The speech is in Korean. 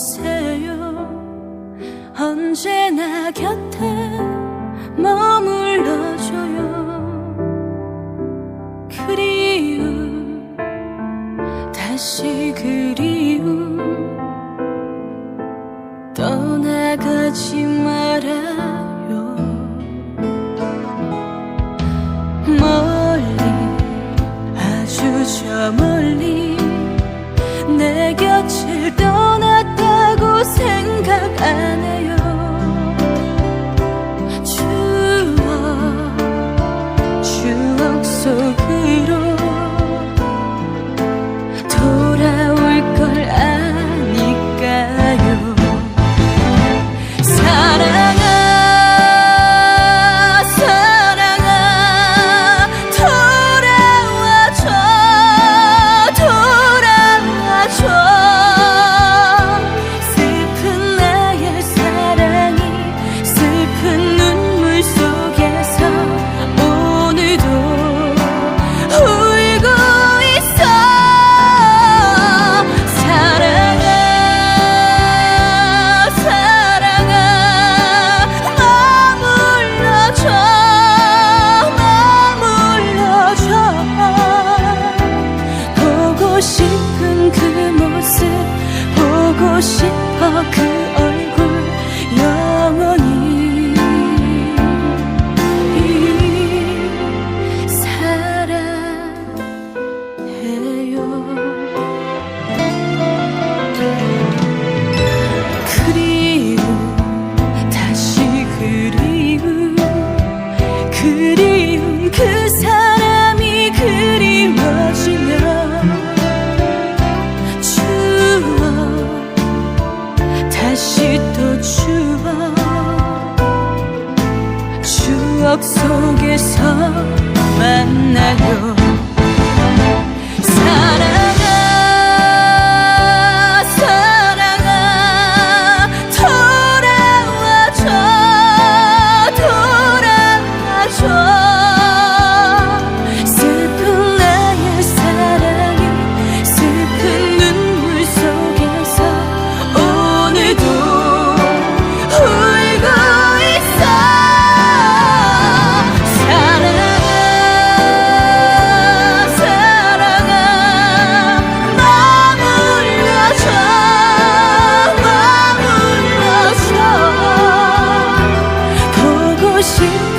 마세요. 언제나 곁에 머물러줘요. 그리움 다시 그리움. 떠나가지 마라 싶어 그 기억 속에서 만나요. see.